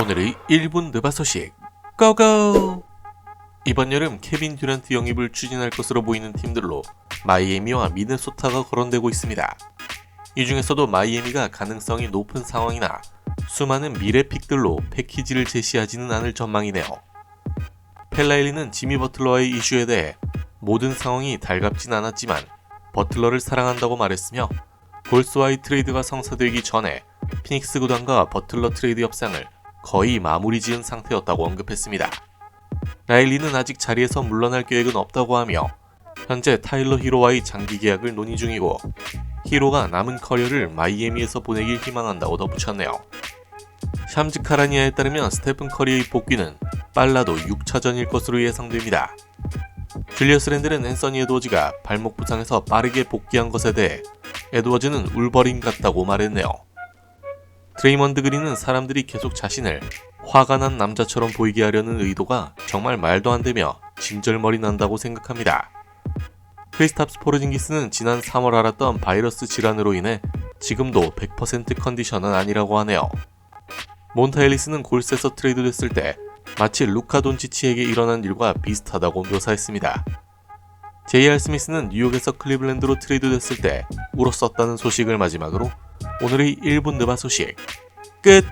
오늘의 1분 느바 소식 고고! 이번 여름 케빈 듀란트 영입을 추진할 것으로 보이는 팀들로 마이애미와 미네소타가 거론되고 있습니다. 이 중에서도 마이애미가 가능성이 높은 상황이나 수많은 미래 픽들로 패키지를 제시하지는 않을 전망이네요. 펠라일리는 지미 버틀러의 이슈에 대해 모든 상황이 달갑진 않았지만 버틀러를 사랑한다고 말했으며 골스와의 트레이드가 성사되기 전에 피닉스 구단과 버틀러 트레이드 협상을 거의 마무리 지은 상태였다고 언급했습니다. 라일리는 아직 자리에서 물러날 계획은 없다고 하며 현재 타일러 히로와의 장기 계약을 논의 중이고 히로가 남은 커리어를 마이애미에서 보내길 희망한다고 덧붙였네요. 샴즈 카라니아에 따르면 스테픈 커리의 복귀는 빨라도 6차전일 것으로 예상됩니다. 줄리어스 랜들은 앤서니 에드워즈가 발목 부상에서 빠르게 복귀한 것에 대해 에드워즈는 울버린 같다고 말했네요. 드레이먼드 그린은 사람들이 계속 자신을 화가 난 남자처럼 보이게 하려는 의도가 정말 말도 안 되며 진절머리 난다고 생각합니다. 크리스탑스 포르징기스는 지난 3월 알았던 바이러스 질환으로 인해 지금도 100% 컨디션은 아니라고 하네요. 몬타 앨리스는 골스에서 트레이드 됐을 때 마치 루카 돈치치에게 일어난 일과 비슷하다고 묘사했습니다. JR 스미스는 뉴욕에서 클리블랜드로 트레이드 됐을 때 울었었다는 소식을 마지막으로 오늘의 1분 느바 소식 끝!